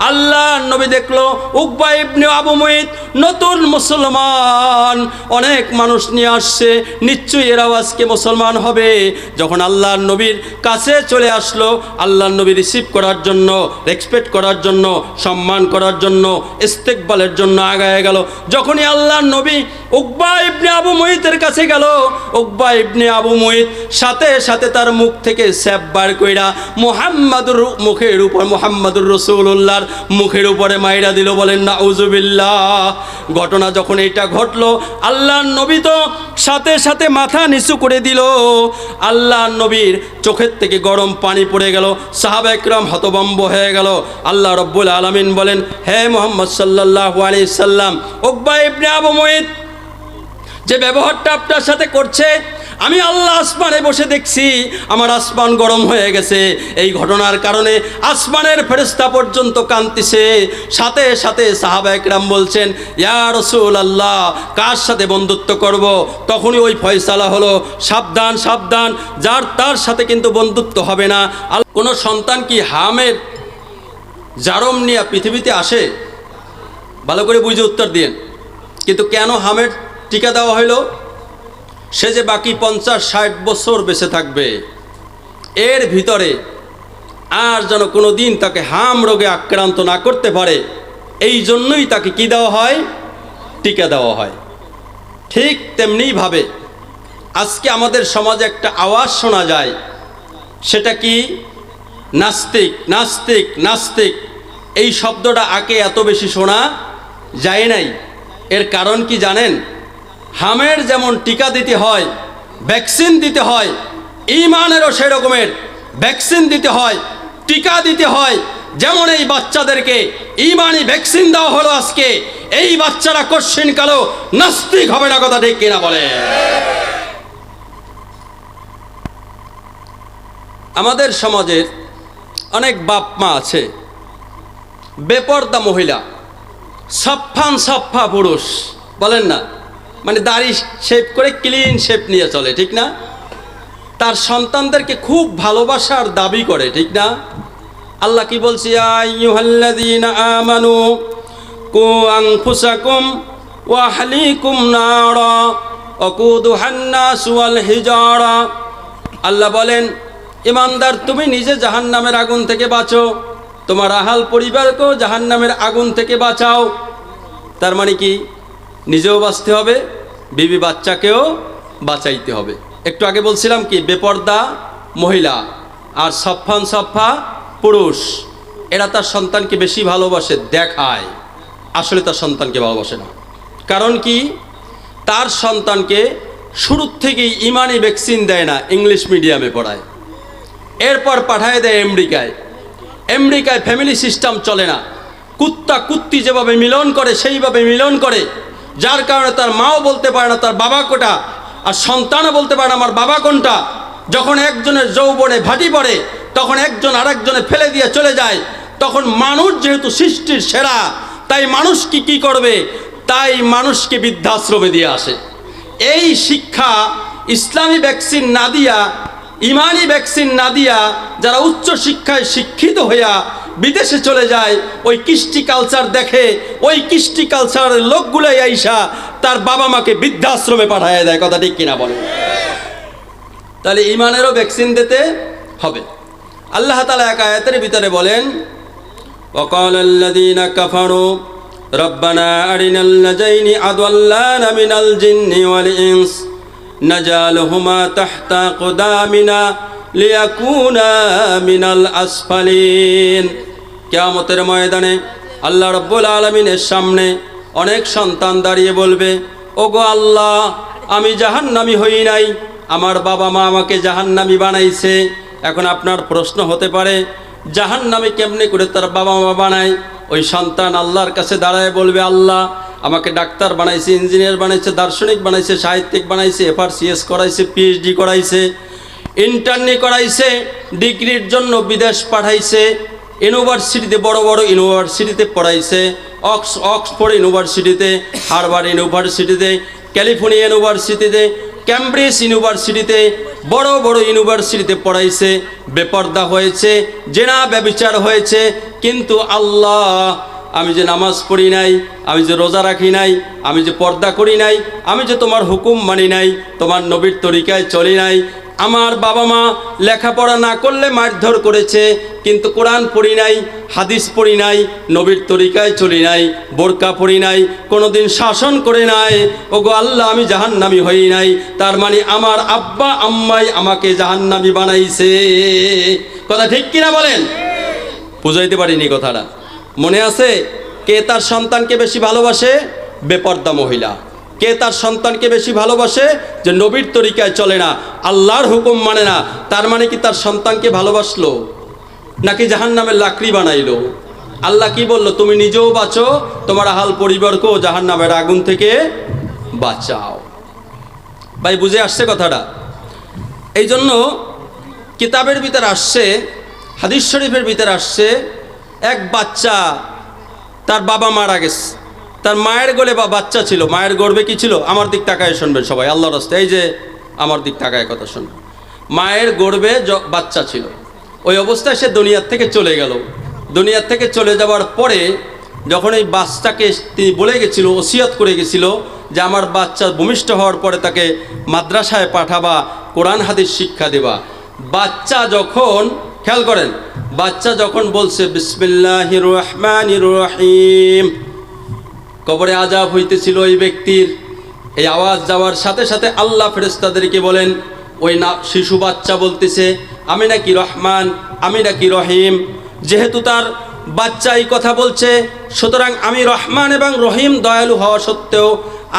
আল্লাহ নবী দেখল উকবা ইবনে আবু মুইত নতুন মুসলমান। অনেক মানুষ নিয়ে আসছে, নিশ্চয়ই এরাও আজকে মুসলমান হবে? যখন আল্লাহ নবীর কাছে চলে আসলো, আল্লাহ নবী রিসিভ করার জন্য, রেসপেক্ট করার জন্য, সম্মান করার জন্য, ইস্তেকবালের জন্য আগায় গেল। যখনই আল্লাহ নবী উকবা ইবনে আবু মুহিতের কাছে গেল। উকবা ইবনে আবু মুহিত সাথে সাথে তার মুখ থেকে স্যাপ বার কইরা মোহাম্মদুর মুখের উপর, মোহাম্মদুর রসুল্লাহর মুখের উপরে মাইরা দিল, বলেন না উজুবিল্লাহ ঘটনা যখন এটা ঘটলো আল্লাহ নবী তো সাথে সাথে মাথা নিচু করে দিল। আল্লাহ নবীর চোখের থেকে গরম পানি পড়ে গেল। সাহাব একরম হতবম্ব হয়ে গেল। আল্লাহ রব্বুল আলমিন বলেন, হে মোহাম্মদ সাল্লাহ আলি সাল্লাম, উকবা ইবনে আবু মুহিত যে ব্যবহারটা আপনার সাথে করছে, আমি আল্লাহ আসমানে বসে দেখছি, আমার আসমান গরম হয়ে গেছে। এই ঘটনার কারণে আসমানের ফেরেস্তা পর্যন্ত কান্তিছে সাথে সাথে সাহাবা একরাম বলছেন, ইয়া রসুল আল্লাহ কার সাথে বন্ধুত্ব করব? তখনই ওই ফয়সালা হলো, সাবধান সাবধান, যার তার সাথে কিন্তু বন্ধুত্ব হবে না। কোনো সন্তান কি হামের জারম নিয়ে পৃথিবীতে আসে? ভালো করে বুঝে উত্তর দিন কিন্তু কেন হামের? টিকা দেওয়া হইল। সে যে বাকি পঞ্চাশ, ষাট বছর বেঁচে থাকবে, এর ভিতরে আর যেন কোনো দিন তাকে হাম রোগে আক্রান্ত না করতে পারে, এই জন্যই তাকে কি দেওয়া হয়? টিকা দেওয়া হয়। ঠিক তেমনিভাবে আজকে আমাদের সমাজে একটা আওয়াজ শোনা যায়, সেটা কি? নাস্তিক নাস্তিক নাস্তিক, এই শব্দটা আগে এত বেশি শোনা যায় নাই। এর কারণ কি জানেন? হামের যেমন টিকা দিতে হয়, ভ্যাকসিন দিতে হয়, ইমানেরও সেই রকমের ভ্যাকসিন দিতে হয়, টিকা দিতে হয়। যেমন এই বাচ্চাদেরকে ইমানি ভ্যাকসিন দেওয়া হলো আজকে, এই বাচ্চারা কোশ্চিন কালো নাস্তিক হবে না কথা ঠিক কিনা বলে। আমাদের সমাজের অনেক বাপ মা আছে, বেপর্দা মহিলা সফান সফা পুরুষ, বলেন না? মানে দাড়ি শেপ করে ক্লিন শেপ নিয়ে চলে, ঠিক না? তার সন্তানদেরকে খুব ভালোবাসার দাবি করে, ঠিক না? আল্লাহ কি বলছি হিজারা। আল্লাহ বলেন, ইমানদার, তুমি নিজে জাহান্নামের আগুন থেকে বাঁচো, তোমার আহাল পরিবারকেও জাহান্নামের আগুন থেকে বাঁচাও। তার মানে কি? নিজেও বাঁচতে হবে, বিবি বাচ্চাকেও বাঁচাইতে হবে। একটু আগে বলছিলাম কি, বেপর্দা মহিলা আর সফান সফা পুরুষ, এরা তার সন্তানকে বেশি ভালোবাসে, দেখায়। আসলে তার সন্তানকে ভালোবাসে না। কারণ কি? তার সন্তানকে শুরুর থেকেই ইমানি ভ্যাকসিন দেয় না, ইংলিশ মিডিয়ামে পড়ায়। এরপর পাঠায় দেয় আমেরিকায়। আমেরিকায় ফ্যামিলি সিস্টেম চলে না। কুত্তা কুত্তি যেভাবে মিলন করে, সেইভাবে মিলন করে। যার কারণে তার মাও বলতে পারে না, তার বাবা কোটা, আর সন্তানও বলতে পারে না, আমার বাবা কোনটা? যখন একজনের যৌবনে ভাটি পড়ে, তখন একজন আরেকজনে ফেলে দিয়ে চলে যায়, তখন মানুষ যেহেতু সৃষ্টির সেরা, তাই মানুষ কি কি করবে? তাই মানুষকে বৃদ্ধাশ্রমে দিয়ে আসে। এই শিক্ষা, ইসলামী ভ্যাকসিন না দিয়া, ইমানি ভ্যাকসিন না দিয়া, যারা উচ্চ শিক্ষায় শিক্ষিত হইয়া বিদেশে চলে যায় ওই কৃষ্টি কালচার দেখে ওই কৃষ্টি কালচারের লোকগুলোই আইসা তার বাবা মাকে বৃদ্ধাশ্রমে পাঠায় দেয় কথা ঠিক কিনা বলে তাহলে ইমানেরও ভ্যাকসিন দিতে হবে আল্লাহ তালা এক আয়াতের ভিতরে বলেন وقال الذين كفروا ربنا أرنا الذين أضلانا من الجن والإنس نجعلهما تحت قدامنا ليكونا من الأسفلين কেয়ামতের ময়দানে আল্লাহ রব্বুল আলমিনের সামনে অনেক সন্তান দাঁড়িয়ে বলবে, ওগো আল্লাহ, আমি জাহান্নামি হই নাই। আমার বাবা মা আমাকে জাহান্নামি বানাইছে। এখন আপনার প্রশ্ন হতে পারে, জাহান্নামি কেমনে করে তার বাবা মা বানায়? ওই সন্তান আল্লাহর কাছে দাঁড়ায় বলবে, আল্লাহ, আমাকে ডাক্তার বানাইছে, ইঞ্জিনিয়ার বানাইছে, দার্শনিক বানাইছে, সাহিত্যিক বানাইছে, এফআরসিএস করাইছে, পিএইচডি করাইছে, ইন্টার্নি করাইছে, ডিগ্রির জন্য বিদেশ পাঠাইছে ইউনিভার্সিটিতে বড় বড় ইউনিভার্সিটিতে পড়াইছে, অক্স, অক্সফোর্ড ইউনিভার্সিটিতে হারবার ইউনিভার্সিটিতে ক্যালিফোর্নিয়া ইউনিভার্সিটিতে ক্যামব্রিজ ইউনিভার্সিটিতে বড় বড় ইউনিভার্সিটিতে পড়াইছে। বেপর্দা হয়েছে, জেনা ব্যবিচার হয়েছে, কিন্তু আল্লাহ, আমি যে নামাজ পড়ি নাই, আমি যে রোজা রাখি নাই, আমি যে পর্দা করি নাই, আমি যে তোমার হুকুম মানি নাই, তোমার নবীর তরিকায় চলি নাই আমার বাবা মা লেখাপড়া না করলে মারধর করেছে, কিন্তু কোরআন পড়ি নাই, হাদিস পড়ি নাই, নবীর তরিকায় চলি নাই, বোরকা পড়ি নাই, কোনোদিন শাসন করে নাই, ওগো আল্লাহ আমি জাহান্নামি হই নাই, তার মানে আমার আব্বা আম্মাই আমাকে জাহান্নামি বানাইছে। কথা ঠিক কিনা বলেন? বুঝাইতে পারিনি কথাটা। মনে আছে? কে তার সন্তানকে বেশি ভালোবাসে? বেপর্দা মহিলা। কে তার সন্তানকে বেশি ভালোবাসে? যে নবীর তরিকায় চলে না, আল্লাহর হুকুম মানে না, তার মানে কি তার সন্তানকে ভালোবাসলো? নাকি জাহান নামের লাকড়ি বানাইলো? আল্লাহ কি বলল? তুমি নিজেও বাঁচো, তোমার হাল পরিবারকেও জাহান নামের আগুন থেকে বাঁচাও। ভাই, বুঝে আসছে কথাটা? এই জন্য কিতাবের ভিতরে আসছে, হাদিস শরীফের ভিতরে আসছে, এক বাচ্চা তার বাবা মারা গেছে। তার মায়ের গোলে বা বাচ্চা ছিল, মায়ের গর্বে কি ছিল? আমার দিক তাকায় শুনবেন সবাই, আল্লাহর রাস্তায়। এই যে আমার দিক তাকায় কথা শুনবেন। মায়ের গর্বে বাচ্চা ছিল। ওই অবস্থায় সে দুনিয়ার থেকে চলে গেল। দুনিয়ার থেকে চলে যাওয়ার পরে যখন এই বাচ্চাকে তিনি বলে গেছিল, ওসিয়ত করে গেছিল যে আমার বাচ্চা ভূমিষ্ঠ হওয়ার পরে তাকে মাদ্রাসায় পাঠাবা, কোরআন, হাদিস শিক্ষা দেবা। বাচ্চা যখন, খেয়াল করেন, বাচ্চা যখন বলছে, বিসমিল্লাহির রহমানির রহিম। কবরে আজাব হইতেছিল ওই ব্যক্তির। এই আওয়াজ যাওয়ার সাথে সাথে আল্লাহ ফেরেস্তাদেরকে বলেন, ওই না, শিশু বাচ্চা বলতেছে, আমি নাকি রহমান, আমি নাকি রহিম। যেহেতু তার বাচ্চা এই কথা বলছে, সুতরাং আমি রহমান এবং রহিম দয়ালু হওয়া সত্ত্বেও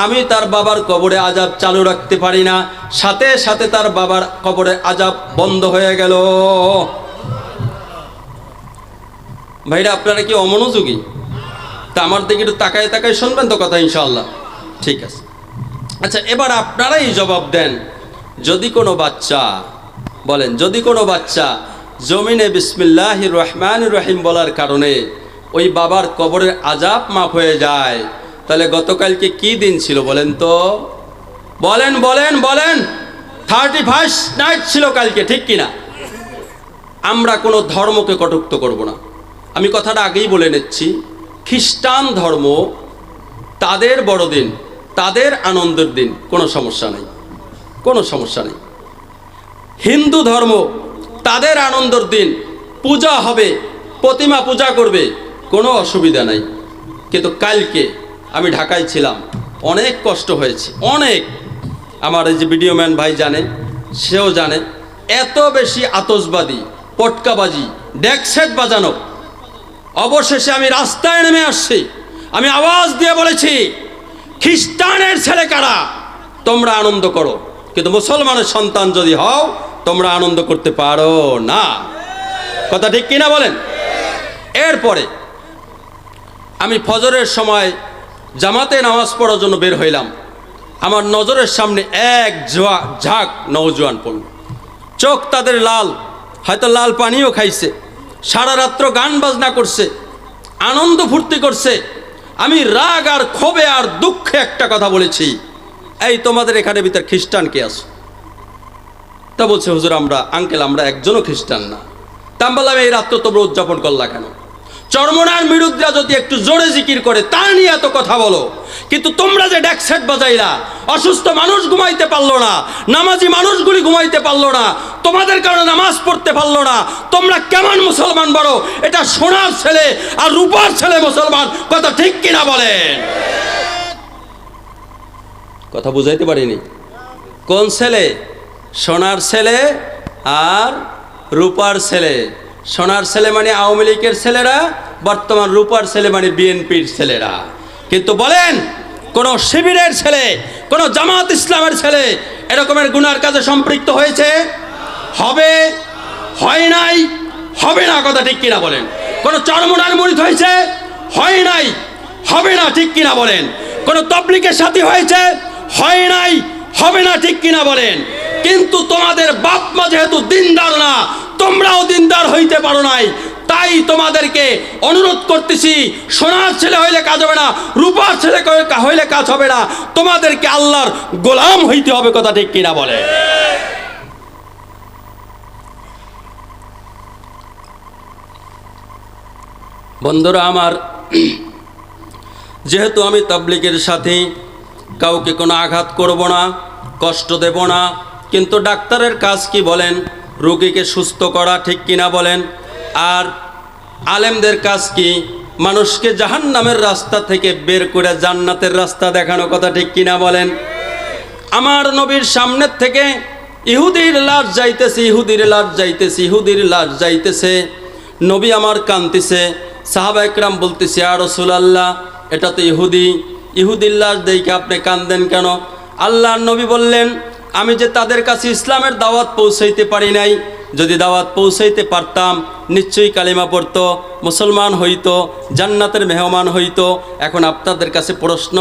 আমি তার বাবার কবরে আজাব চালু রাখতে পারি না। সাথে সাথে তার বাবার কবরে আজাব বন্ধ হয়ে গেল। ভাইরা, আপনারা কি অমনোযোগী? তা আমার দিকে একটু তাকায় তাকায় শুনবেন তো কথা ইনশাল্লাহ ঠিক আছে। আচ্ছা এবার আপনারাই জবাব দেন। যদি কোনো বাচ্চা, বলেন, যদি কোনো বাচ্চা জমিনে বিসমিল্লাহ রহমান রহিম বলার কারণে ওই বাবার কবরের আজাব মাফ হয়ে যায়, তাহলে গতকালকে কি দিন ছিল বলেন তো? বলেন বলেন বলেন। থার্টি ফার্স্ট নাইট ছিল কালকে, ঠিক কিনা? আমরা কোনো ধর্মকে কটুক্ত করব না। আমি কথাটা আগেই বলে নিচ্ছি। খ্রিস্টান ধর্ম তাদের বড়দিন তাদের আনন্দের দিন, কোনো সমস্যা নেই, কোনো সমস্যা নেই। হিন্দু ধর্ম তাদের আনন্দের দিন, পূজা হবে, প্রতিমা পূজা করবে, কোনো অসুবিধা নাই। কিন্তু কালকে আমি ঢাকায় ছিলাম, অনেক কষ্ট হয়েছে, অনেক। আমার এই যে ভিডিও ম্যান ভাই জানে, সেও জানে, এত বেশি আতসবাদী পটকাবাজি, ডেকসেট বাজানো অবশেষে আমি রাস্তায় নেমে আসছি। আমি আওয়াজ দিয়ে বলেছি, খ্রিস্টানের ছেলে কারা? তোমরা আনন্দ করো। কিন্তু মুসলমানের সন্তান যদি হও, তোমরা আনন্দ করতে পারো না। কথা ঠিক কিনা বলেন? এরপরে আমি ফজরের সময় জামাতে নামাজ পড়ার জন্য বের হইলাম। আমার নজরের সামনে এক ঝাঁক নৌজোয়ান পড়ল। চোখ তাদের লাল, হয়তো লাল পানিও খাইছে। সারা রাত্র গান বাজনা করছে, আনন্দ ফুর্তি করছে। আমি রাগ আর ক্ষোভে আর দুঃখে একটা কথা বলেছি। এই তোমাদের এখানে ভিতর খ্রিস্টান কে আছো? তা বলছে, হুজুর, আমরা, আঙ্কেল, আমরা একজনও খ্রিস্টান না। তা আমি বললাম, এই রাত্র তোমরা উদযাপন করলা কেন? চর্মনার বিরুদ্ধরা যদি একটু জোরে জিকির করে, তা নিয়ে এত কথা বলো। কিন্তু তোমরা যে ড্যাকসেট বাজাইলা, অসুস্থ মানুষ ঘুমাইতে পারল না, নামাজি মানুষগুলি ঘুমাইতে পারল না, তোমাদের কারণে নামাজ পড়তে পারল না, তোমরা কেমন মুসলমান বড়? এটা সোনার ছেলে আর রূপার ছেলে মুসলমান, কথা ঠিক কিনা বলেন? কথা বুঝাইতে পারিনি। কোন ছেলে? সোনার ছেলে আর রূপার ছেলে। সোনার ছেলে মানে আওয়ামী লীগের ছেলেরা, বর্তমান রূপার ছেলে মানে বিএনপির ছেলেরা। কিন্তু বলেন, কোন শিবিরের ছেলে, কোন জামাত ইসলামের ছেলে এরকমের গুনার কাজে সম্পৃক্ত হয়েছে? হবে? হয় নাই? হবে না কথা ঠিক কিনা বলেন। কোন চরমনার মরিত হয়েছে? হয় নাই? হবে না ঠিক কিনা বলেন। কোন তবলিকের সাথী হয়েছে? হয় নাই? হবে না ঠিক কিনা বলেন। কিন্তু তোমাদের বাপ মা যেহেতু দিনদার না তোমরাও দিনদার হইতে পারো নাই। তাই তোমাদেরকে অনুরোধ করতেছি, সোনার ছেলে হইলে কাজ হবে না, রূপার ছেলে হইলে কাজ হবে না। তোমাদেরকে আল্লাহর গোলাম হইতে হবে কথা ঠিক কিনা বলে। বন্ধুরা আমার, যেহেতু আমি তাবলিগের সাথে, কাউকে কোনো আঘাত করব না, কষ্ট দেব না, কিন্তু ডাক্তারের কাজ কি বলেন? রোগীকে সুস্থ করা ঠিক কিনা বলেন? আর আলেমদের কাজ কি? মানুষকে জাহান্নামের রাস্তা থেকে বের করে জান্নাতের রাস্তা দেখানো কথা ঠিক কিনা বলেন? আমার নবীর সামনের থেকে ইহুদির লাশ যাইতেছে, ইহুদির লাশ যাইতেছে, ইহুদির লাশ যাইতেছে। নবী আমার কান্তিছে সাহাবা একরাম বলতেছে আর রসুলাল্লাহ, এটা তো ইহুদি। ইহুদির লাশ দেখে আপনি কান্দেন কেন? আল্লাহর নবী বললেন আমি যে তাদের কাছে ইসলামের দাওয়াত পৌঁছাইতে পারি নাই যদি দাওয়াত পৌঁছাইতে পারতাম নিশ্চয়ই কালিমা পড়ত, মুসলমান হইত, জান্নাতের মেহমান হইত। এখন আপনাদের কাছে প্রশ্ন,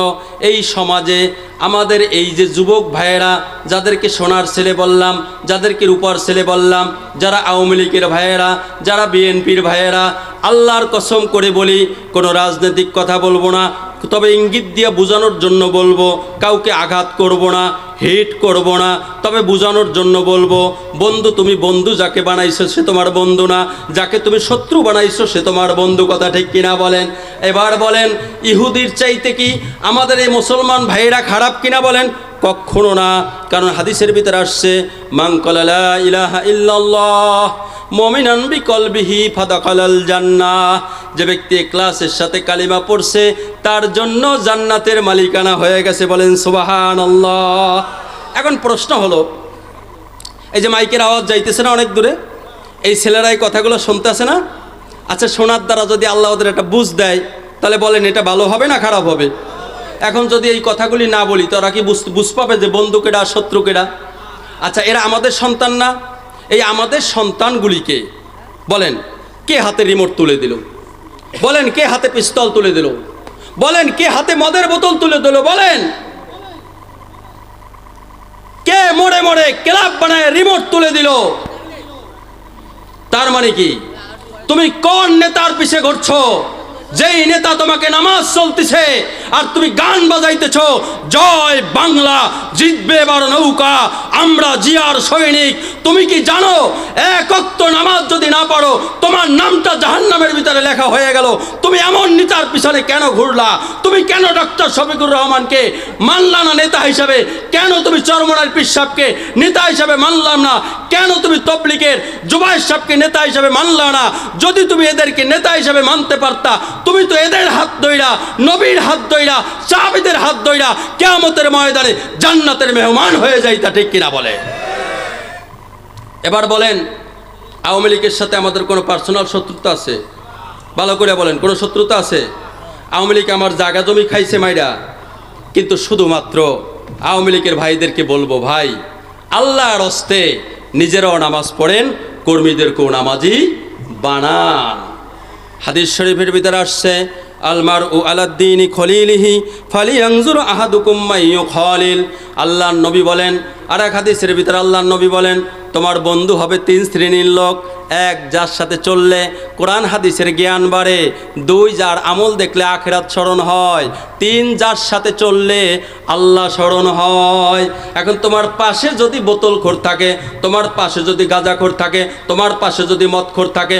এই সমাজে আমাদের এই যে যুবক ভাইয়েরা, যাদেরকে সোনার ছেলে বললাম, যাদেরকে রূপার ছেলে বললাম, যারা আওয়ামী লীগের ভাইয়েরা, যারা বিএনপির ভাইয়েরা, আল্লাহর কসম করে বলি, কোনো রাজনৈতিক কথা বলব না, তবে ইঙ্গিত দিয়ে বোঝানোর জন্য বলব, কাউকে আঘাত করব না, হিট করব না, তবে বোঝানোর জন্য বলব, বন্ধু তুমি বন্ধু যাকে বানাইছো সে তোমার বন্ধু না যাকে তুমি শত্রু বানাইছো, সে তোমার বন্ধু কথা ঠিক কিনা বলেন। এবার বলেন, ইহুদির চাইতে কি আমাদের এই মুসলমান ভাইয়েরা খারাপ কিনা বলেন? কখনো না, কারণ হাদিসের ভিতরে আসছে যে ব্যক্তি ক্লাসের সাথে কালিমা পড়ছে, তার জন্য জান্নাতের মালিকানা হয়ে গেছে বলেন সুবাহান এখন প্রশ্ন হলো, এই যে মাইকের আওয়াজ যাইতেছে না অনেক দূরে? এই ছেলেরা এই কথাগুলো শুনতেছে না? আচ্ছা শোনার দ্বারা যদি আল্লাহ ওদের একটা বুঝ দেয়, তাহলে বলেন এটা ভালো হবে না খারাপ হবে? এখন যদি এই কথাগুলি না বলি, তো ওরা কি বুঝ পাবে যে বন্ধুকেরা, শত্রুকেরা? আচ্ছা এরা আমাদের সন্তান না? এই আমাদের সন্তানগুলিকে বলেন, কে হাতে রিমোট তুলে দিল? বলেন, কে হাতে পিস্তল তুলে দিল? বলেন, কে হাতে মদের বোতল তুলে দিল? বলেন! কে মোড়ে মোড়ে ক্লাব বানায় রিমোট তুলে দিল? তার মানে কি? তুমি কোন নেতার পিছে ঘুরছো? যেই নেতা তোমাকে নামাজ চলতেছে, আর তুমি গান বাজাইতেছ, জয় বাংলা, জিতবে এবার নৌকা, আমরা জিয়ার সৈনিক। তুমি কি জানো একত্র নামাজ যদি না পারো তোমার নামটা জাহান্নামের ভিতরে লেখা হয়ে গেল। তুমি এমন নেতার পিছনে কেন ঘুরলা? তুমি কেন ডক্টর শফিকুর রহমানকে মানলা না নেতা হিসাবে? কেন তুমি চরমনার পিসাবকে নেতা হিসাবে মানলাম না? কেন তুমি তবলিকের জুবাইর সাহেবকে নেতা হিসাবে মানলা না? যদি তুমি এদেরকে নেতা হিসাবে মানতে পারতা তুমি তো এদের হাত দইরা নবীর হাত দইরা চাবিদের হাত দইরা কেয়ামতের ময়দানে জান্নাতের মেহমান হয়ে যাইতা, ঠিক কিনা বলে? এবার বলেন, আওয়ামী লীগের সাথে আমাদের কোনো পার্সোনাল শত্রুতা আছে? ভালো করে বলেন, কোনো শত্রুতা আছে? আওয়ামী লীগ আমার জায়গা জমি খাইছে মাইরা, কিন্তু শুধুমাত্র আওয়ামী লীগের ভাইদেরকে বলব, ভাই, আল্লাহর হস্তে নিজেরাও নামাজ পড়েন, কর্মীদেরকেও নামাজি বানান। হাদিস শরীফের ভিতরে আসছে আলমার ও আলাদ্দিন খলিলিহি ফালি আংজুর আহাদুকুম মাইয়ু খলিল আল্লাহর নবী বলেন আর এক হাদিসের ভিতরে আল্লাহর নবী বলেন, তোমার বন্ধু হবে তিন শ্রেণির লোক এক যার সাথে চললে কোরআন হাদিসের জ্ঞান বাড়ে, দুই যার আমল দেখলে আখেরাত স্মরণ হয়, তিন যার সাথে চললে আল্লাহ স্মরণ হয়। এখন তোমার পাশে যদি বোতল খোর থাকে, তোমার পাশে যদি গাঁজাখোর থাকে, তোমার পাশে যদি মদখোর থাকে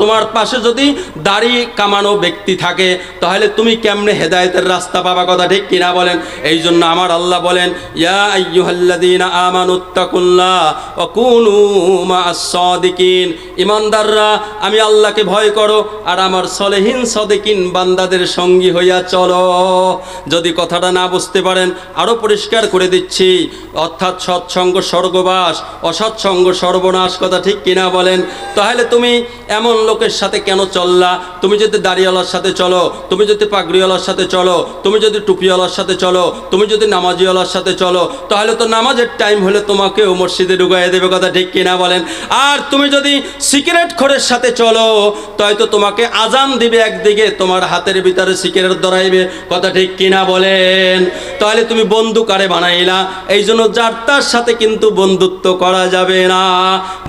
তোমার পাশে যদি দাড়ি কামানো ব্যক্তি থাকে, তাহলে তুমি কেমনে হেদায়েতের রাস্তা পাবা কথা ঠিক কিনা বলেন? এই জন্য আমার আল্লাহ বলেন, ইয়া আইয়ুহাল্লাযীনা আমানুত্তাকুল্লাহ ওয়া কুনু ইমানদাররা, আমি আল্লাহকে ভয় করো আর আমার সলেহীন সদেকিন বান্দাদের সঙ্গী হইয়া চলো। যদি কথাটা না বুঝতে পারেন আরও পরিষ্কার করে দিচ্ছি। অর্থাৎ সৎসঙ্গ স্বর্গবাস, অসৎসঙ্গ সর্বনাশ কথা ঠিক কিনা বলেন? তাহলে তুমি এমন লোকের সাথে কেন চললা? তুমি যদি দাড়িওয়ালার সাথে চলো, তুমি যদি পাগড়িওয়ালার সাথে চলো, তুমি যদি টুপিওয়ালার সাথে চলো, তুমি যদি নামাজিওয়ালার সাথে চলো, তাহলে তো নামাজের টাইম হলে তোমাকেও মসজিদে ঢুকাই দেবে কথা ঠিক কিনা বলেন? আর তুমি যদি সিগারেট খোরের সাথে চলো তাই তো তোমাকে আজান দিবে একদিকে, তোমার হাতের ভিতরে সিগারেট ধরাইবে। কথা ঠিক কিনা বলেন? তাহলে তুমি বন্ধু কারে বানাইলা এই জন্য যার তার সাথে কিন্তু বন্ধুত্ব করা যাবে না।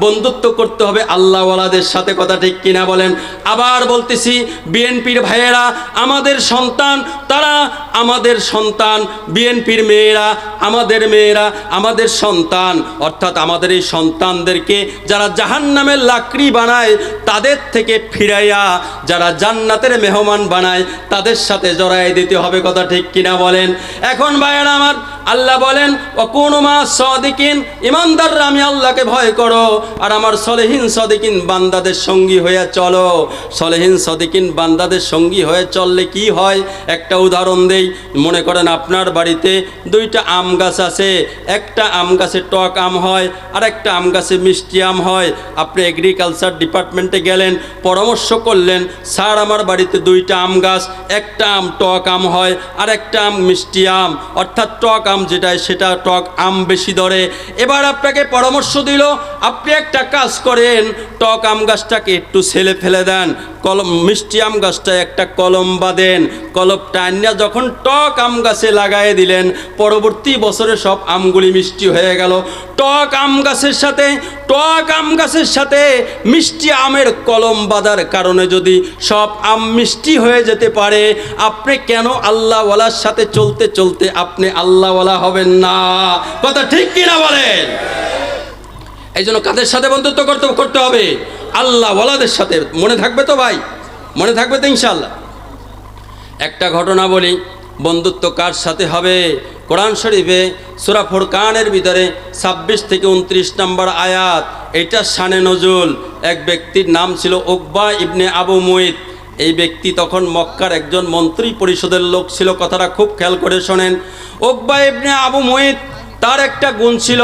বন্ধুত্ব করতে হবে আল্লাহওয়ালাদের সাথে, কথা ঠিক কিনা বলেন? আবার বলতেছি, বিএনপির ভাইয়েরা, আমাদের সন্তান, তারা আমাদের সন্তান, বিএনপির মেয়েরা, আমাদের মেয়েরা, আমাদের সন্তান, অর্থাৎ আমাদের এই সন্তানদেরকে যারা জাহান্নামের লাকড়ি বানায়, তাদের থেকে ফিরাইয়া যারা জান্নাতের মেহমান বানায়, তাদের সাথে জড়াই দিতে হবে, কথা ঠিক কিনা বলেন? এখন ভাইয়েরা আমার আল্লাহ বলেন অকুনুমা সদিকিন, ইমানদাররা আমি আল্লাহকে ভয় করো, আর আমার সলেহীন সদিকিন বান্দাদের সঙ্গী হয়ে চলো। সলেহীন সদিকিন বান্দাদের সঙ্গী হয়ে চললে কি হয়? একটা উদাহরণ দেই, মনে করেন আপনার বাড়িতে দুইটা আম গাছ আছে, একটা আম গাছে টক আম হয়, আর একটা আম গাছে মিষ্টি আম হয়। আপনি এগ্রিকালচার ডিপার্টমেন্টে গেলেন, পরামর্শ করলেন, স্যার, আমার বাড়িতে দুইটা আম গাছ, একটা আম টক আম হয়, আর একটা আম মিষ্টি আম। অর্থাৎ টক আম যেটা সেটা টক আম বেশি ধরে। এবার আপনাকে পরামর্শ দিল, আপনি একটা কাজ করেন, টক আম গাছটাকে একটু ছেলে ফেলে দেন। কলম, মিষ্টি আম গাছটা একটা কলম বাঁধেন। কলম টান্না যখন টক আম গাছে লাগাই দিলেন, পরবর্তী বছরে সব আমগুলি মিষ্টি হয়ে গেল। টক আম গাছের সাথে, টক আম গাছের সাথে মিষ্টি আমের কলম বাঁধার কারণে যদি সব আম মিষ্টি হয়ে যেতে পারে, আপনি কেন আল্লাহওয়ালার সাথে চলতে চলতে আপনি আল্লাহওয়ালা হবেন না? কথা ঠিক কিনা বলেন? এই জন্য কাদের সাথে বন্ধুত্ব করতে করতে হবে? আল্লাহ ওয়ালাদের সাথে। মনে থাকবে তো ভাই? মনে থাকবে তো ইনশাল্লাহ একটা ঘটনা বলি, বন্ধুত্ব কার সাথে হবে? কোরআন শরীফে সুরা ফুরকানের ভিতরে ছাব্বিশ থেকে উনত্রিশ নম্বর আয়াত, এটা শানে নজুল। এক ব্যক্তির নাম ছিল ওকবা ইবনে আবু মুইত। এই ব্যক্তি তখন মক্কার একজন মন্ত্রী পরিষদের লোক ছিল। কথাটা খুব খেয়াল করে শোনেন। ওকবা ইবনে আবু মুইত তার একটা গুণ ছিল,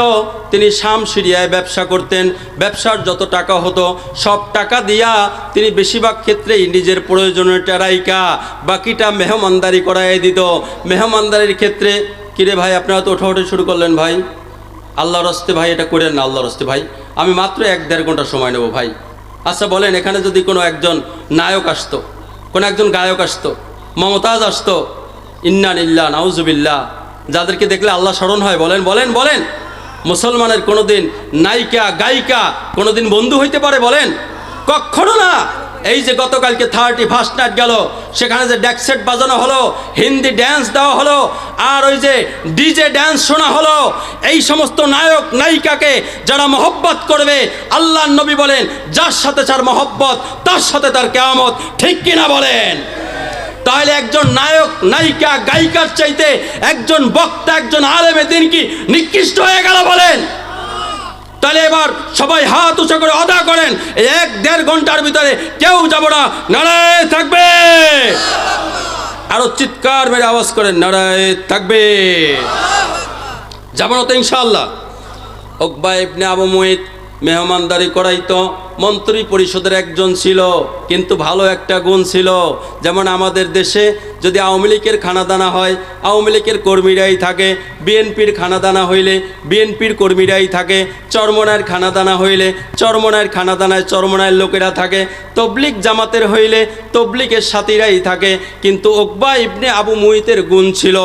তিনি শাম সিরিয়ায় ব্যবসা করতেন, ব্যবসার যত টাকা হতো, সব টাকা দিয়া তিনি বেশিরভাগ ক্ষেত্রেই নিজের প্রয়োজনীয় টেরাইকা বাকিটা মেহমানদারি করাই দিত। মেহমানদারির ক্ষেত্রে, কিরে ভাই, আপনারা তো ওঠাউঠি শুরু করলেন ভাই। আল্লাহ রস্তে ভাই, এটা করেন না আল্লাহ রস্তে ভাই। আমি মাত্র এক দেড় ঘণ্টা সময় নেব ভাই। আচ্ছা বলেন, এখানে যদি কোনো একজন নায়ক আসতো, কোনো একজন গায়ক আসতো, মমতাজ আসতো ইন্নান ইল্লা নাউজুবিল্লা যাদেরকে দেখলে আল্লাহ স্মরণ হয়, বলেন বলেন বলেন। মুসলমানের কোনোদিন নায়িকা, গায়িকা কোনোদিন বন্ধু হইতে পারে, বলেন? কখনো না। এই যে গতকালকে থার্টি ফার্স্ট নাইট গেল, সেখানে যে ড্যাকসেট বাজানো হলো, হিন্দি ড্যান্স দেওয়া হলো, আর ওই যে ডিজে ড্যান্স শোনা হলো, এই সমস্ত নায়ক, নায়িকাকে যারা মহব্বত করবে আল্লাহ নবী বলেন, যার সাথে যার মহব্বত, তার সাথে তার কেয়ামত ঠিক কিনা? বলেন। তাহলে একজন নায়ক, নায়িকা, গায়িকার চাইতে একজন বক্তা, একজন আলেমে দিন কি নিকৃষ্ট হয়ে গেল বলেন? তাহলে এবার সবাই হাত উঁচু করে অদা করেন এক দেড় ঘণ্টার ভিতরে কেউ যাব না, নারায় থাকবে। আরও চিৎকার মেরে আওয়াজ করেন, নারায় থাকবে। যাব না তো ইনশাল্লাহ ওকবা ইবনে আবু মুইত মেহমানদারি করাইতো মন্ত্রী পরিষদের একজন ছিল কিন্তু ভালো একটা গুণ ছিল। যেমন আমাদের দেশে যদি আওয়ামী লীগের খানাদানা হয়, আওয়ামী লীগের কর্মীরাই থাকে। বিএনপির খানাদানা হইলে বিএনপির কর্মীরাই থাকে। চরমনায়ের খানাদানা হইলে চরমনায়ের খানাদানায় চরমনায়ের লোকেরা থাকে। তবলিক জামাতের হইলে তবলিকের সাথীরাই থাকে। কিন্তু ওকবা ইবনে আবু মুহিতের গুণ ছিল,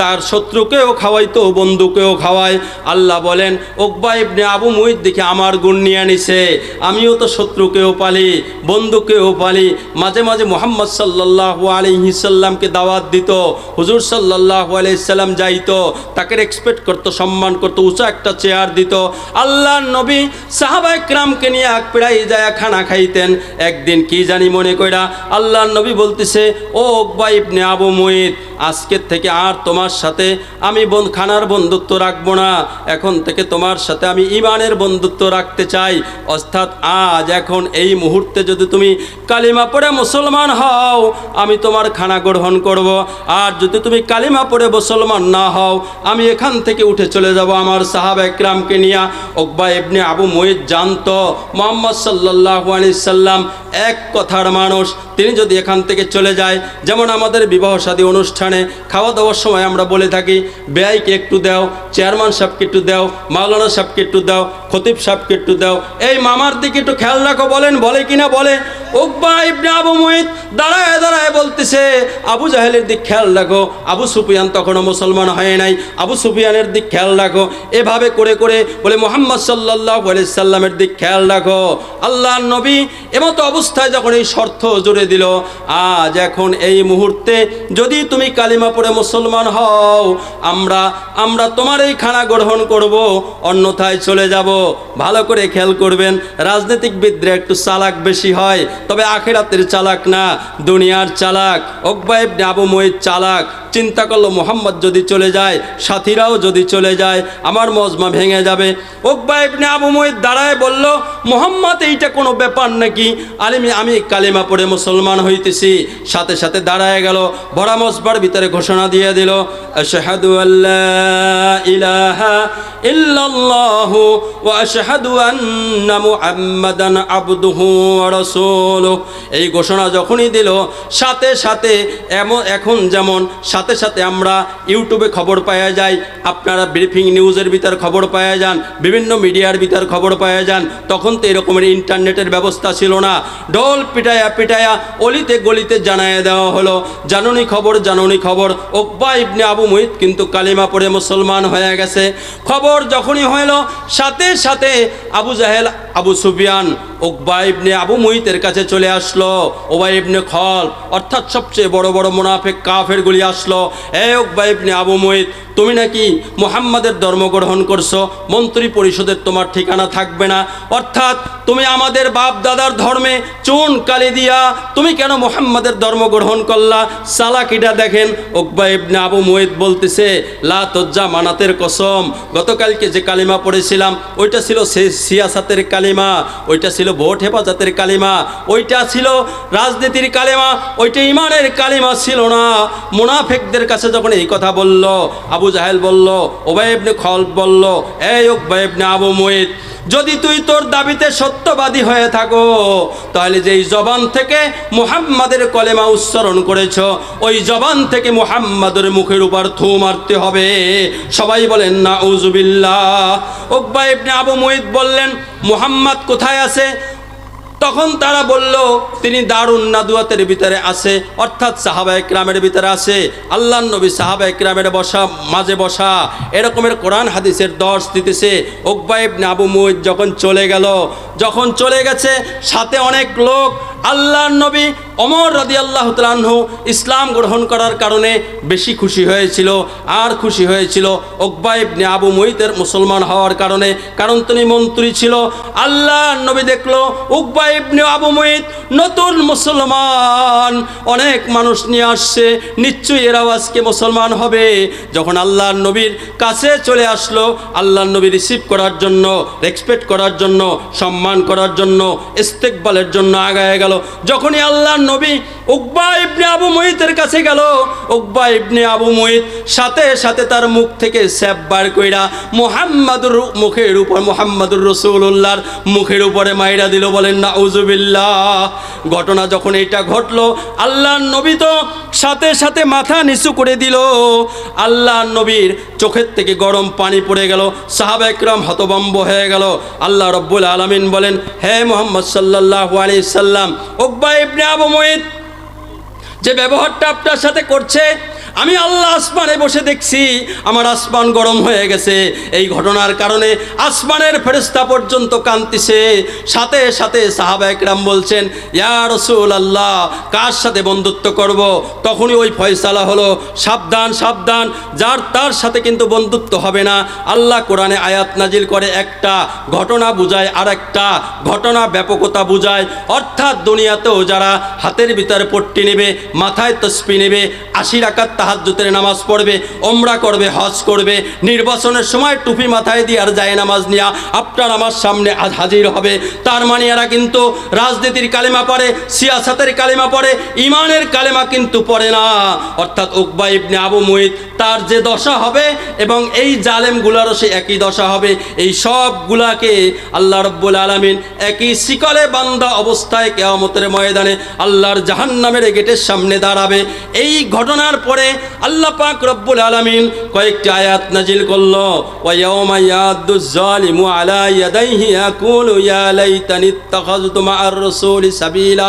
তার শত্রুকেও খাওয়াইতো বন্ধুকেও খাওয়ায় আল্লাহ বলেন, ওকবা ইবনে আবু মুহিত দেখে আমার গুণ নিয়ে আনিছে আমিও তো শত্রুকেও পালি বন্ধুকেও পালি। মাঝে মাঝে মোহাম্মদ সাল্লাহ আলিহিসাল্লামকে দাওয়াত দিত। হুজুর সাল্লাহ আলাইসাল্লাম যাইতো, তাকে রেসপেক্ট করতো, সম্মান করতো, উঁচা একটা চেয়ার দিত। আল্লাহ নবী সাহাবা একরামকে নিয়ে এক পেড়াই যায় খানা খাইতেন। একদিন কি জানি মনে কইরা আল্লাহ নবী বলতেছে, ও ওকবা ইবনে আবু মুইত আজকের থেকে আর তোমার সাথে আমি বন খানার বন্ধুত্ব রাখব না। এখন থেকে তোমার সাথে আমি ইমানের বন্ধুত্ব রাখতে চাই। অর্থাৎ আজ, এখন এই মুহূর্তে যদি তুমি কালিমা পড়ে মুসলমান হও, আমি তোমার খানা গ্রহণ করব। আর যদি তুমি কালিমা পড়ে মুসলমান না হও, আমি এখান থেকে উঠে চলে যাব আমার সাহাব একরামকে নিয়ে। ওকবা ইবনে আবু মহিদ জানতো, মোহাম্মদ সাল্লাহ আলি সাল্লাম এক কথার মানুষ। তিনি যদি এখান থেকে চলে যায়, যেমন আমাদের বিবাহ সাদী অনুষ্ঠানে খাওয়া দাওয়ার সময় আমরা বলে থাকি বেআইকে একটু দাও, চেয়ারম্যান সাহেবকে একটু দাও, মাওলানা সাহেবকে একটু দাও, খতিব সাহেবকে একটু দাও। এই মামার দিকে একটু খেয়াল রাখো, বলেন, বলে কিনা বলে। উকবা ইবনে আবু মুহিত দাঁড়ায় দাঁড়ায় বলতেছে আবু জাহেলের দিক খেয়াল রাখো, আবু সুফিয়ান তখনও মুসলমান হয় নাই। আবু সুফিয়ানের দিক খেয়াল রাখো, এভাবে করে করে বলে মোহাম্মদ সাল্লাহ সাল্লামের দিক খেয়াল রাখো। আল্লাহ নবী এমতো অবস্থায় যখন এই শর্ত জুড়ে দিল, আজ এখন এই মুহূর্তে যদি তুমি কালিমা পড়ে মুসলমান হও, আমরা আমরা তোমার এই খানা গ্রহণ করব, অন্যথায় চলে যাব। ভালো করে খেয়াল করবেন, রাজনীতিকবিদরা একটু চালাক বেশি হয়, তবে আখেরাতের চালাক না, দুনিয়ার চালাক। অকবাইব আবু মহিদ চালাক। চিন্তা করল, মোহাম্মদ যদি চলে যায়, সাথীরাও যদি চলে যায়, আমার মজমা ভেঙে যাবে। ওকবাইব আবু মহিদ দাঁড়ায় বলল, মোহাম্মদ, এইটা কোনো ব্যাপার নাকি? আলিমি, আমি কালিমা পড়ে মুসলমান হইতেছি। সাথে সাথে দাঁড়ায় গেল, ভরা মসবার ভিতরে ঘোষণা দিয়ে দিল ইলাহা ইল্লাল্লাহু এই ঘোষণা যখনই দিল, সাথে সাথে এখন যেমন সাথে সাথে আমরা ইউটিউবে খবর পাওয়া যায়, আপনারা ব্রিফিং নিউজের ভিতর খবর পাওয়া যান, বিভিন্ন মিডিয়ার ভিতর খবর পাওয়া যান, তখন তো এরকমের ইন্টারনেটের ব্যবস্থা ছিল না। ডোল পিটায়া পিটায়া অলিতে গলিতে জানায় দেওয়া হলো, জানুনি খবর জানুনি খবর। ওকবা ইবনে আবু মুহিত কিন্তু কালিমা পড়ে মুসলমান হয়ে গেছে। খবর যখনই হইল সাথে সাথে আবু জাহেল, আবু সুফিয়ান, ওকবা ইবনে আবু মুহিতের কাছে চলে আসলো ওবা ইবনে খল, অর্থাৎ সবচেয়ে বড় বড় মুনাফেক কাফের গুলি আসলো এ উকবা ইবনে আবু মুহিত তুমি নাকি মোহাম্মদের ধর্ম গ্রহণ করছ? মন্ত্রী পরিষদের তোমার ঠিকানা থাকবে না। অর্থাৎ তুমি আমাদের বাপ দাদার ধর্মে চুন কালি দিয়া তুমি কেন মোহাম্মদের ধর্ম গ্রহণ করলা? সালাকিটা দেখেন ওকবা ইবনে আবু মুহিত বলতেছে, লা তজ্জা মানাতের কসম। গতকালকে যে কালিমা পড়েছিলাম, ওইটা ছিল সিয়াসাতের কালিমা, ওইটা ছিল ভোট হেফাজতের কালিমা, ওইটা ছিল রাজনীতির কালিমা, ওইটা ইমানের কালিমা ছিল না। মুনাফেকদের কাছে যখন এই কথা বলল, আবু জাহেল বলল ওবাইবনে খল বলল, এই ওবাইবনে আবু মুহিত যদি তুই তোর দাবিতে সত্যবাদী হয়ে থাকো, তাহলে যেই জবান থেকে মুহাম্মাদের কলেমা উচ্চারণ করেছ, ওই জবান থেকে মুহাম্মাদের মুখের উপর থু মারতে হবে। সবাই বলেন না উজুবিল্লাহ ওকবা ইবনে আবু মুহিত বললেন, মুহাম্মদ কোথায় আছে? তখন তারা বলল, তিনি দারুণ নাদুয়াতের ভিতরে আছে, অর্থাৎ সাহাবা একরামের ভিতরে আছে। আল্লাহ নবী সাহাবা একরামের বসা, মাঝে বসা, এরকমের কোরআন হাদিসের দর্শ দিতেছে। ওকবাইব নাবু মুহিদ যখন চলে গেল, যখন চলে গেছে, সাথে অনেক লোক আল্লাহর নবী অমর রাদি আল্লাহ তালাহু ইসলাম গ্রহণ করার কারণে বেশি খুশি হয়েছিল, আর খুশি হয়েছিল ইবনে আবু মুহিতের মুসলমান হওয়ার কারণে, কারণ তিনি মন্ত্রী ছিল। আল্লাহ নবী দেখল ইবনে আবু মুহিত নতুন মুসলমান, অনেক মানুষ নিয়ে আসছে, নিশ্চয়ই এরাও আজকে মুসলমান হবে। যখন আল্লাহর নবীর কাছে চলে আসলো, আল্লাহর নবী রিসিভ করার জন্য, রেসপেক্ট করার জন্য, সম্মান করার জন্য, ইস্তেকবালের জন্য আগায় গেল। যখনই আল্লাহর নবী উকবা ইবনে আবু মহিতের কাছে গেল, উকবা ইবনে আবু মহিত সাথে সাথে তার মুখ থেকে স্যাপ বার কইরা মোহাম্মদুর মুখের উপর মোহাম্মদুর রসুল্লাহর মুখের উপরে মাইরা দিল, বলেন না উজুবিল্লাহ ঘটনা যখন এটা ঘটলো, আল্লাহর নবী তো সাথে সাথে মাথা নিচু করে দিল। আল্লাহর নবীর চোখের থেকে গরম পানি পড়ে গেল, সাহাব একরম হতবম্ব হয়ে গেল। আল্লাহ রব্বুল আলমিন বলেন, হে মোহাম্মদ সাল্লাহ আলি সাল্লাম ওকবা ইবনে আবু মহিত যে ব্যবহারটা আপনার সাথে করছে আমি আল্লাহ আসমানে বসে দেখছি, আমার আসমান গরম হয়ে গেছে। এই ঘটনার কারণে আসমানের ফেরেস্তা পর্যন্ত কান্তিছে সাথে সাথে সাহাবা একরাম বলছেন, ইয়া রসুল আল্লাহ কার সাথে বন্ধুত্ব করব? তখনই ওই ফয়সালা হলো, সাবধান সাবধান, যার তার সাথে কিন্তু বন্ধুত্ব হবে না। আল্লাহ কোরআনে আয়াত নাজিল করে একটা ঘটনা বুঝায় আর একটা ঘটনা ব্যাপকতা বুঝায়। অর্থাৎ দুনিয়াতেও যারা হাতের ভিতরে পট্টি নেবে, মাথায় তসপি নেবে, আশি রাকাত তাহাজ্জুতের নামাজ পড়বে ওমরা করবে, হজ করবে, নির্বাচনের সময় টুপি মাথায় দিয়ে আর যায় নামাজ নিয়া আপনার আমার সামনে আজ হাজির হবে। তার মানে এরা কিন্তু রাজনীতির কালেমা পড়ে, সিয়াসাতের কালেমা পড়ে, ইমানের কালেমা কিন্তু পড়ে না। অর্থাৎ উকবা ইবনে আবু মুহিত তার যে দশা হবে এবং এই জালেমগুলারও সে একই দশা হবে। এই সবগুলাকে আল্লাহ রব্বুল আলমিন একই শিকলে বান্দা অবস্থায় কেয়ামতের ময়দানে আল্লাহর জাহান্নামের গেটের সামনে দাঁড়াবে। এই ঘটনার পরে আল্লাহ পাক রব্বুল আলামিন কয়েকটি আয়াত নাজিল করল, ওয়া ইয়াউমা ইয়াদুজ জালিমু আলা ইয়াদাইহি, ইয়াকুলু ইয়া লাইতানি ইত্তাখাযতু সাবিলা।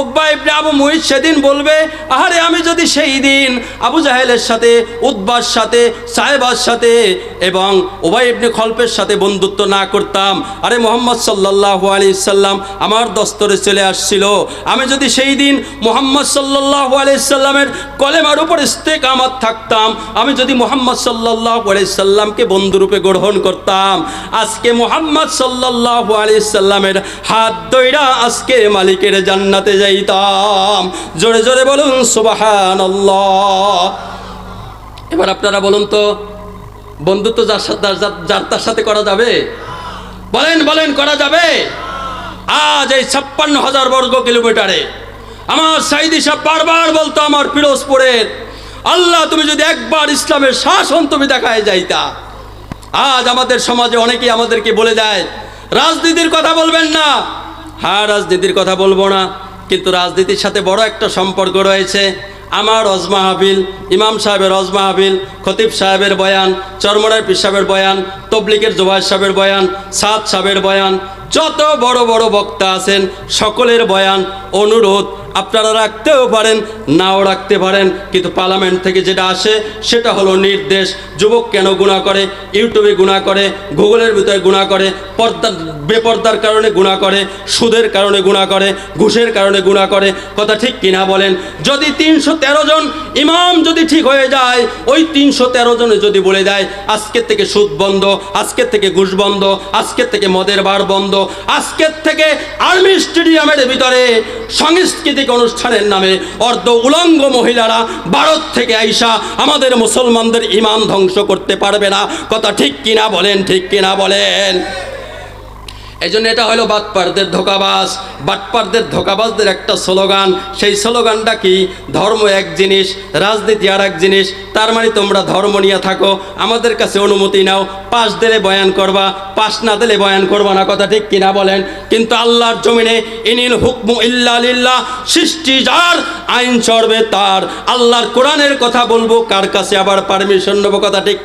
উকবা ইবনে আবু মুইত সেদিন বলবে, আহারে আমি যদি সেই দিন আবু জাহেলের সাথে উদ্বার সাথে, সাহেবার সাথে এবং ওবাই ইবনে খলপের সাথে বন্ধুত্ব না করতাম, আরে মোহাম্মদ সাল্লাহ আলি সাল্লাম আমার দস্তরে চলে আসছিল। আমি যদি সেই দিন মোহাম্মদ সাল্লাহ আলি সাল্লামের কলেমার উপর আমার থাকতাম, আমি যদি মোহাম্মদ সাল্লাহ আলি সাল্লামকে বন্ধুরূপে গ্রহণ করতাম, আজকে মোহাম্মদ সাল্লাহ আলি সাল্লামের হাত দইরা আজকে মালিকের জান্নাতে যাইতাম। জোরে জোরে বলুন সুবাহান এবার আপনারা বলুন তো, বন্ধুত্ব যার সাথে যার- তার সাথে করা যাবে? বলেন বলেন, করা যাবে? আজ এই ছাপ্পান্ন হাজার বর্গ কিলোমিটারে আমার সাইদি সাহেব বারবার বলতো আমার পিরোজপুরের, আল্লাহ তুমি যদি একবার ইসলামের শাসন তুমি দেখায় যাইতা। আজ আমাদের সমাজে অনেকেই আমাদেরকে বলে দেয়, রাজনীতির কথা বলবেন না। হ্যাঁ রাজনীতির কথা বলব না। কিন্তু রাজনীতির সাথে বড় একটা সম্পর্ক রয়েছে। আমার অজমা হাবিল ইমাম সাহেবের রজমা হাবিল খতিব সাহেবের বয়ান চরমরার পীর সাহেবের বয়ান তবলিকের জোবাই সাহেবের বয়ান, সাদ সাহেবের বয়ান, যত বড় বড় বক্তা আছেন, সকলের বয়ান অনুরোধ আপনারা রাখতেও পারেন, নাও রাখতে পারেন। কিন্তু পার্লামেন্ট থেকে যেটা আসে, সেটা হলো নির্দেশ। যুবক কেন গুণা করে? ইউটিউবে গুণা করে, গুগলের ভিতরে গুণা করে, পর্দার, বেপর্দার কারণে গুণা করে, সুদের কারণে গুণা করে, ঘুষের কারণে গুণা করে। কথা ঠিক কিনা বলেন? যদি তিনশো তেরো জন ইমাম যদি ঠিক হয়ে যায়, ওই তিনশো তেরো জনে যদি বলে দেয় আজকের থেকে সুদ বন্ধ আজকের থেকে ঘুষ বন্ধ আজকের থেকে মদের বার বন্ধ আজকের থেকে আর্মি স্টেডিয়ামের ভিতরে সাংস্কৃতিক অনুষ্ঠানের নামে অর্ধ উলঙ্গ মহিলারা ভারত থেকে আইসা আমাদের মুসলমানদের ইমান ধ্বংস করতে পারবে না। কথা ঠিক কিনা বলেন, ঠিক কিনা বলেন। এই জন্য এটা হলো বাটপারদের ধোকাবাজ। বাটপারদের ধোকাবাজদের একটা স্লোগান। সেই স্লোগানটা কি? ধর্ম এক জিনিস, রাজনীতি আর এক জিনিস। তার মানে তোমরা ধর্ম নিয়ে থাকো। আমাদের কাছে অনুমতি নাও। পাশ দিলে বয়ান করবা, পাশ না দিলে বয়ান করবা না। কথা ঠিক কিনা বলেন? কিন্তু আল্লাহর জমিনে ইনিল হুকমু ইল্লা সৃষ্টি যার, আইন চড়বে তার। আল্লাহর কোরআনের কথা বলব, কার কাছে আবার পারমিশন নেব? কথা ঠিক?